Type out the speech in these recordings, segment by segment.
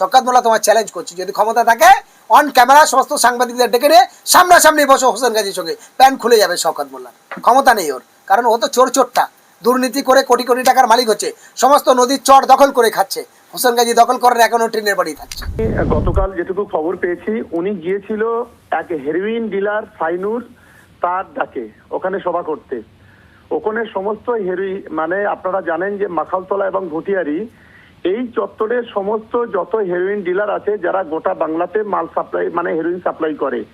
শকাত মোল্লা তোমার চ্যালেঞ্জ করছি। যদি ক্ষমতা থাকে অন ক্যামেরা সমস্ত সাংবাদিকদের ডেকে নিয়ে সামনাসামনি বসো হোসেন গাজীর সঙ্গে। প্যান খুলে যাবে শকাত মোল্লার ক্ষমতা নেই ওর। কারণ ও তো চোর চোরটা। দুর্নীতি করে কোটি কোটি টাকার মালিক হচ্ছে। সমস্ত নদীর চর দখল করে খাচ্ছে। হোসেন গাজী দখল এখনও ট্রেনের বাড়ি থাকছে। গতকাল যেটুকু খবর পেয়েছি, উনি গিয়েছিল এক হেরোইন ডিলার সাইনুর তার ডাকে, ওখানে সভা করতে। ওখানে সমস্ত হেরোইন মানে আপনারা জানেন যে মাখালতলা এবং ঘটিয়ারি এই চত্বরে সমস্ত যত হেরোইন ডিলার আছে, যারা গোটা বাংলাতে মাল সাপ্লাই মানে হেরোইন সাপ্লাই করে,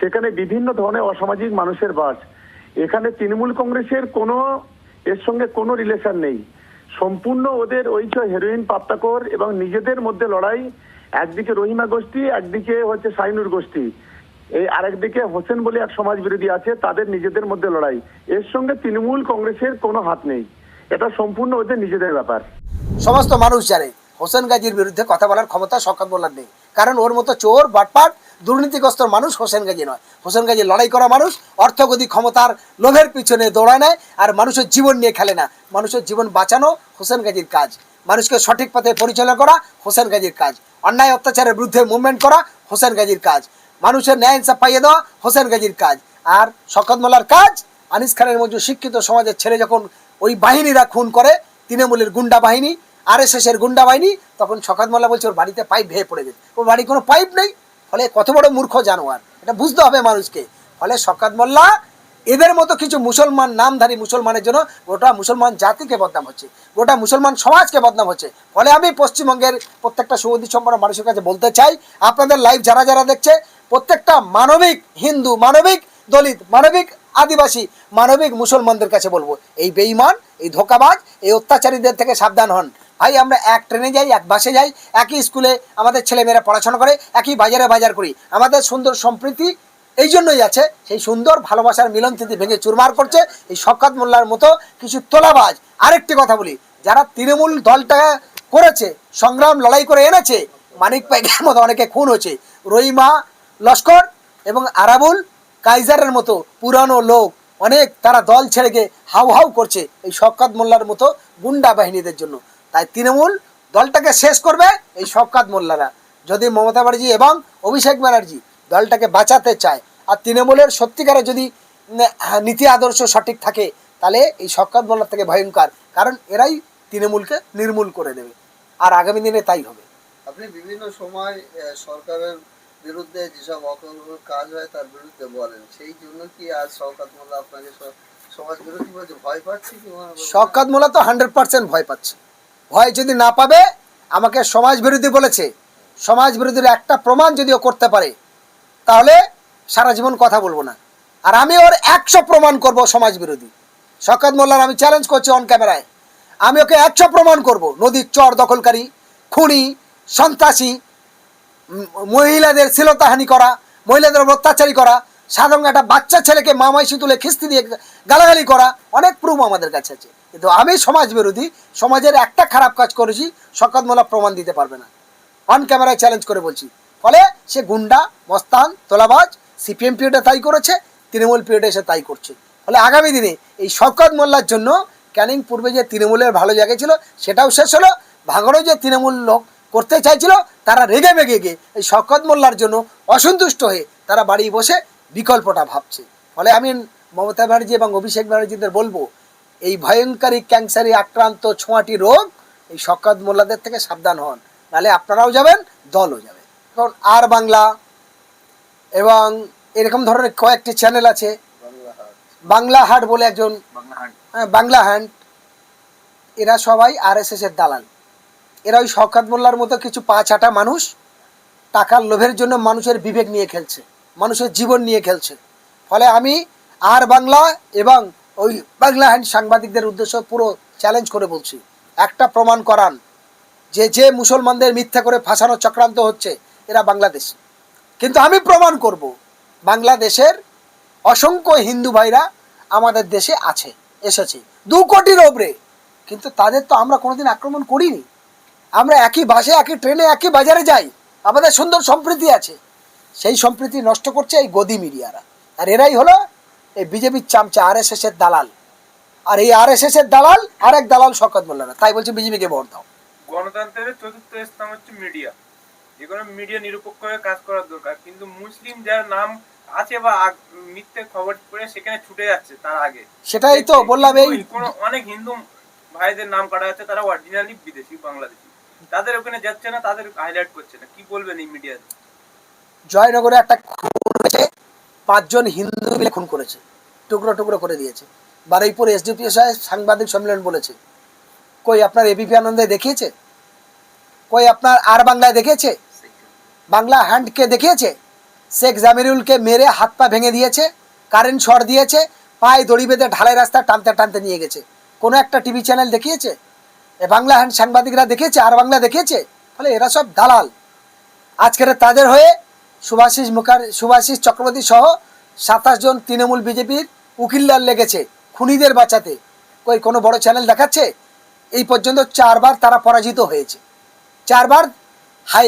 সেখানে বিভিন্ন ধরনের অসামাজিক মানুষের বাস। এখানে তৃণমূল কংগ্রেসের কোনো, এর সঙ্গে কোনো রিলেশন নেই। সম্পূর্ণ ওদের ওই যে হেরোইন পাপ্তাকর এবং নিজেদের মধ্যে লড়াই, একদিকে রহিমা গোষ্ঠী, একদিকে হচ্ছে সাইনুর গোষ্ঠী। এই আরেকদিকে হোসেন বলে এক সমাজ বিরোধী আছে, তাদের নিজেদের মধ্যে লড়াই। এর সঙ্গে তৃণমূল কংগ্রেসের কোনো হাত নেই। এটা সম্পূর্ণ ওদের নিজেদের ব্যাপার। সমস্ত মানুষ জানে, হোসেন গাজীর বিরুদ্ধে কথা বলার ক্ষমতা শকাত মোল্লার নেই। কারণ ওর মতো চোর, বাটপাট, দুর্নীতিগ্রস্ত মানুষ হোসেন গাজী নয়। হোসেন গাজী লড়াই করা মানুষ, অর্থগতি ক্ষমতার লোভের পিছনে দৌড়ায় নেয় আর মানুষের জীবন নিয়ে খেলে না। মানুষের জীবন বাঁচানো হোসেন গাজীর কাজ। মানুষকে সঠিক পথে পরিচালনা করা হোসেন গাজীর কাজ। অন্যায় অত্যাচারের বিরুদ্ধে মুভমেন্ট করা হোসেন গাজীর কাজ। মানুষের ন্যায় ইনসাফ পাইয়ে দেওয়া হোসেন গাজীর কাজ। আর শকত মোল্লার কাজ, আনিস খানের মতো শিক্ষিত সমাজের ছেলে যখন ওই বাহিনীরা খুন করে, তৃণমূলের গুন্ডা বাহিনী আর এস এর গুন্ডা বাহিনী তখন মোল্লা বলছে, ওর বাড়িতে পাইপ ভেয়ে পড়ে গেছে। ওর বাড়ি কোনো পাইপ নেই? ফলে কত বড় মূর্খ জানোয়ার। এটা বুঝতে হবে মানুষকে। ফলে মোল্লা এদের মতো কিছু মুসলমান, নামধারী মুসলমানের জন্য গোটা মুসলমান জাতিকে বদনাম হচ্ছে, গোটা মুসলমান সমাজকে বদনাম হচ্ছে। ফলে আমি পশ্চিমবঙ্গের প্রত্যেকটা সুবুদ্ধি সম্পন্ন মানুষের কাছে বলতে চাই, আপনাদের লাইভ যারা যারা দেখছে, প্রত্যেকটা মানবিক, হিন্দু মানবিক, দলিত মানবিক, আদিবাসী মানবিক মুসলমানদের কাছে বলব, এই বেঈমান, এই ধোকাবাজ, এই অত্যাচারীদের থেকে সাবধান হন। ভাই, আমরা এক ট্রেনে যাই, এক বাসে যাই, একই স্কুলে আমাদের ছেলেমেয়েরা পড়াশোনা করে, একই বাজারে বাজার করি। আমাদের সুন্দর সম্প্রীতি এই জন্যই আছে। সেই সুন্দর ভালোবাসার মিলন তিথি ভেঙে চুরমার করছে এই শকাত মোল্লার মতো কিছু তোলাবাজ। আরেকটি কথা বলি, যারা তৃণমূল দলটা করেছে, সংগ্রাম লড়াই করে এনেছে, মানিক পাইকের মতো অনেকে খুন হয়েছে। রহিমা লস্কর এবং আরাবুল কাইজারের মতো পুরানো লোক অনেক তারা দল ছেড়ে গিয়ে হাউ হাউ করছে এই শওকাত মোল্লার মতো গুন্ডা বাহিনীদের জন্য। তাই তৃণমূল দলটাকে শেষ করবে এই শওকাত মোল্লারা। যদি মমতা ব্যানার্জি এবং অভিষেক ব্যানার্জি দলটাকে বাঁচাতে চায় আর তৃণমূলের সত্যিকারে যদি উম, নীতি আদর্শ সঠিক থাকে তাহলে এই শওকাত মোল্লার থেকে ভয়ঙ্কর কারণ এরাই তৃণমূলকে নির্মূল করে দেবে। আর আগামী দিনে তাই হবে। আপনি বিভিন্ন সময় সরকারের বিরুদ্ধে যেসব অকল্প কাজ হয় তার বিরুদ্ধে বলেন সেই জন্য কি আজ শওকাত মোল্লা আপনাকে সমাজ বিরোধী ভয় পাচ্ছে কি হয়? শওকাত মোল্লা তো হান্ড্রেড পার্সেন্ট ভয় পাচ্ছে। ভয় যদি না পাবে, আমাকে সমাজ বিরোধী বলেছে। সমাজ বিরোধীর একটা প্রমাণ যদি ও করতে পারে, তাহলে সারা জীবন কথা বলব না। আর আমি ওর একশো প্রমাণ করব সমাজ বিরোধী। শওকাত মোল্লার আমি চ্যালেঞ্জ করছি অন ক্যামেরায় আমি ওকে একশো প্রমাণ করব। নদীর চর, দখলকারী, খুনি, সন্ত্রাসী মহিলাদের শ্লীলতাহানি করা, মহিলাদের অত্যাচারী করা, সাধারণ একটা বাচ্চা ছেলেকে মামাইশি তুলে খিস্তি দিয়ে গালাগালি করা, অনেক প্রুফ আমাদের কাছে আছে। কিন্তু আমি সমাজ বিরোধী, সমাজের একটা খারাপ কাজ করেছি শকত মোলা প্রমাণ দিতে পারবে না। অন ক্যামেরায় চ্যালেঞ্জ করে বলছি। ফলে সে গুন্ডা, মস্তান, তোলাবাজ, সিপিএম পিরিয়ডে তাই করেছে, তৃণমূল পিরিয়ডে এসে তাই করছে। ফলে আগামী দিনে এই শওকত মোল্লার জন্য ক্যানিং পূর্বে যে তৃণমূলের ভালো জায়গা ছিল, সেটাও শেষ হলো। ভাঙড়ে যে তৃণমূল লোক করতে চাইছিল, তারা রেগে বেগে গিয়ে এই শওকত মোল্লার জন্য অসন্তুষ্ট হয়ে তারা বাড়ি বসে বিকল্পটা ভাবছে। ফলে আমি মমতা ব্যানার্জি এবং অভিষেক ব্যানার্জিদের বলব এই ভয়ঙ্করী ক্যান্সারে আক্রান্ত ছোঁয়াটি রোগ এই শওকত মোল্লাদের থেকে সাবধান হন। নাহলে আপনারাও যাবেন দলও যাবে। কারণ আর বাংলা এবং এরকম ধরনের কয়েকটি চ্যানেল আছে। বাংলা হাট বলে একজন হ্যাঁ, বাংলা হ্যান্ড এরা সবাই আর এস এর দালাল। এরা ওই শওকাত মোল্লার মতো কিছু পা ছাটা মানুষ টাকার লোভের জন্য মানুষের বিবেক নিয়ে খেলছে মানুষের জীবন নিয়ে খেলছে। ফলে আমি আর বাংলা এবং ওই বাংলা হ্যান্ড সাংবাদিকদের উদ্দেশ্য পুরো চ্যালেঞ্জ করে বলছি। একটা প্রমাণ করান যে যে মুসলমানদের মিথ্যা করে ফাঁসানো চক্রান্ত হচ্ছে, এরা বাংলাদেশ। কিন্তু আমি প্রমাণ করব, বাংলাদেশের অসংখ্য হিন্দু ভাইরা আমাদের দেশে আছে, এসেছে। দু কোটির ওপরে। কিন্তু তাদের তো আমরা কোনোদিন আক্রমণ করিনি। আমরা একই বাসে, একই ট্রেনে, একই বাজারে যাই, আমাদের সুন্দর সম্প্রীতি আছে। সেই সম্প্রীতি নষ্ট করছে এই গদি মিডিয়ারা। আর এরাই হলো এই বিজেপির চামচা আর এস এর দালাল। আর এই আর এস এর দালাল আর এক দালাল শকত মোল্লারা তাই বলছে বিজেপিকে ভোট দাও। গণতন্ত্রের চতুর্থ স্থান হচ্ছে মিডিয়া। যে কোনো মিডিয়া নিরপেক্ষ হয়ে কাজ করার দরকার। কিন্তু মুসলিম যার নাম আছে বা মিথ্যে খবর পড়ে সেখানে ছুটে যাচ্ছে তার আগে। সেটাই তো বললাম এই কোনো অনেক হিন্দু ভাইদের নাম কাটা যাচ্ছে তারা অরিজিনালি বিদেশি বাংলাদেশি। তাদের ওখানে যাচ্ছে না তাদের হাইলাইট করছে না। কি বলবেন এই মিডিয়া জয়নগরে একটা পাঁচজন হিন্দু মিলে খুন করেছে, টুকরো টুকরো করে দিয়েছে। বারুইপুর এসডিপিও সাহেব সাংবাদিক সম্মেলন বলেছে। কই আপনার এবিপি আনন্দে দেখিয়েছে? কই আপনার আর বাংলায় দেখিয়েছে? বাংলা হ্যান্ডকে দেখিয়েছে? শেখ জামিরুলকে মেরে হাত পা ভেঙে দিয়েছে কারেন্ট শর্ট দিয়েছে, পায়ে দড়ি বেঁধে ঢালাই রাস্তা টানতে টানতে নিয়ে গেছে। কোনো একটা টিভি চ্যানেল দেখিয়েছে? এ বাংলা হ্যান্ড সাংবাদিকরা দেখিয়েছে, আর বাংলা দেখিয়েছে? ফলে এরা সব দালাল। আজকের তাদের হয়ে সুভাষিস মুখার সুভাষিস চক্রবর্তী সহ সাতাশ জন তৃণমূল বিজেপির উকিল্লার লেগেছে খুনিদের বাঁচাতে। কই কোনো বড় চ্যানেল দেখাচ্ছে? এই পর্যন্ত চারবার তারা পরাজিত হয়েছে। চারবার হাই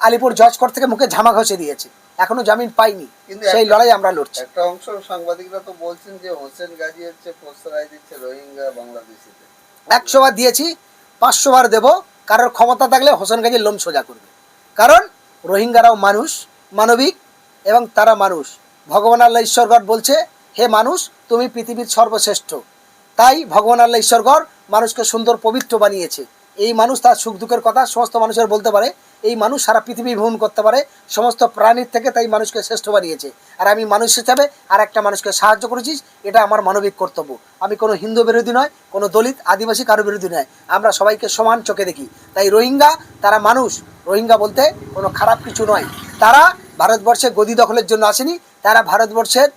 আলিপুর জজ কোর্ট থেকে মুখে ঝামা ঘষে দিয়েছে। এখনও জামিন পাইনি। সেই লড়াই আমরা লড়ছি। একটা অংশ সাংবাদিকরা তো বলছেন যে হোসেন গাজী হচ্ছে প্রশ্রয় দিচ্ছে রোহিঙ্গা বাংলাদেশিদের। একশো বার দিয়েছি পাঁচশো বার দেবো। কারোর ক্ষমতা থাকলে হোসেন গাজীর লোম সোজা করবে। কারণ রোহিঙ্গারাও মানুষ, মানবিক এবং তারা মানুষ। ভগবান আল্লাহ ঈশ্বরগড় বলছে, হে মানুষ, তুমি পৃথিবীর সর্বশ্রেষ্ঠ। তাই ভগবান আল্লাহ ঈশ্বরগড় মানুষকে সুন্দর পবিত্র বানিয়েছে। এই মানুষ তার সুখ দুঃখের কথা সমস্ত মানুষের বলতে পারে এই মানুষ সারা পৃথিবী ভ্রমণ করতে পারে, সমস্ত প্রাণীর থেকে তাই মানুষকে শ্রেষ্ঠ বানিয়েছে। আর আমি মানুষ হিসাবে আর একটা মানুষকে সাহায্য করেছি, এটা আমার মানবিক কর্তব্য। আমি কোনো হিন্দু বিরোধী নয়, কোনো দলিত, আদিবাসী কারও বিরোধী নয়। আমরা সবাইকে সমান চোখে দেখি। তাই রোহিঙ্গা, তারা মানুষ। রোহিঙ্গা বলতে কোনো খারাপ কিছু নয়। তারা ভারতবর্ষে গদি দখলের জন্য আসেনি, তারা ভারতবর্ষের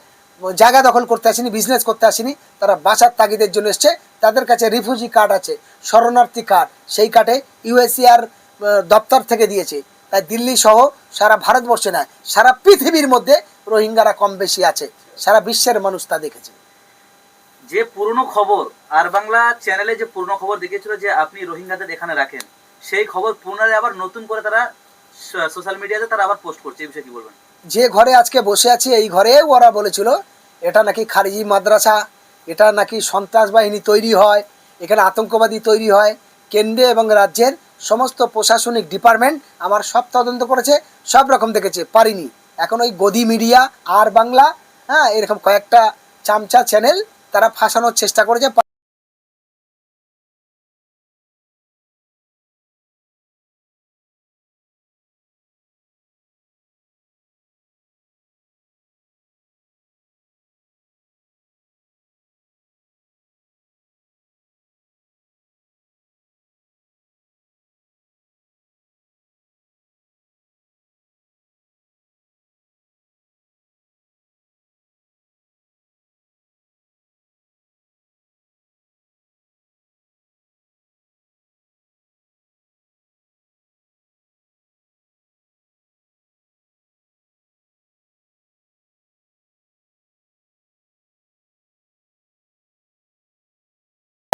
জায়গা দখল করতে আসেনি বিজনেস করতে আসেনি, তারা বাঁচার তাগিদের জন্য এসছে। তাদের কাছে রিফিউজি কার্ড আছে, শরণার্থী কার্ড সেই কার্ডে ইউএসিআর দপ্তর থেকে দিয়েছে। তাই দিল্লি সহ সারা ভারতবর্ষে নয় সারা পৃথিবীর মধ্যে রোহিঙ্গারা কম বেশি আছে। সারা বিশ্বের মানুষ তা দেখেছে। যে পুরনো খবর আর বাংলা চ্যানেলে যে পুরনো খবর দেখিয়েছিল যে আপনি রোহিঙ্গাদের এখানে রাখেন সেই খবর পুনরায় আবার নতুন করে তারা সোশ্যাল মিডিয়াতে তারা আবার পোস্ট করছে এই বিষয়ে কি বলবেন? যে ঘরে আজকে বসে আছি এই ঘরে ওরা বলেছিল এটা নাকি খারিজি মাদ্রাসা এটা নাকি সন্ত্রাস বাহিনী তৈরি হয় এখানে আতঙ্কবাদী তৈরি হয় কেন্দ্রে এবং রাজ্যের সমস্ত প্রশাসনিক ডিপার্টমেন্ট আমার সব তদন্ত করেছে, সব রকম দেখেছে, পারিনি। এখন ওই গদি মিডিয়া, আর বাংলা হ্যাঁ এরকম কয়েকটা চামচা চ্যানেল তারা ফাঁসানোর চেষ্টা করেছে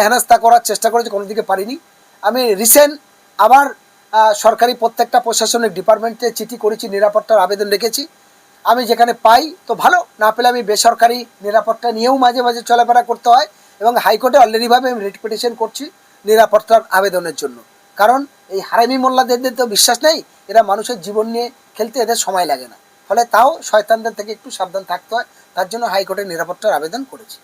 হেনস্থা করার চেষ্টা করেছি, কোনো দিকে পারিনি। আমি রিসেন্ট আবার সরকারি প্রত্যেকটা প্রশাসনিক ডিপার্টমেন্টে চিঠি করেছি, নিরাপত্তার আবেদন রেখেছি। আমি যেখানে পাই, তো ভালো, না পেলে আমি বেসরকারি নিরাপত্তা নিয়েও মাঝে মাঝে চলাফেরা করতে হয় এবং হাইকোর্টে অলরেডিভাবে আমি রিট পিটিশন করছি নিরাপত্তার আবেদনের জন্য। কারণ এই হারামি মোল্লাদের তো বিশ্বাস নেই, এরা মানুষের জীবন নিয়ে খেলতে এদের সময় লাগে না। ফলে তাও শয়তানদের থেকে একটু সাবধান থাকতে হয়, তার জন্য হাইকোর্টে নিরাপত্তার আবেদন করেছি।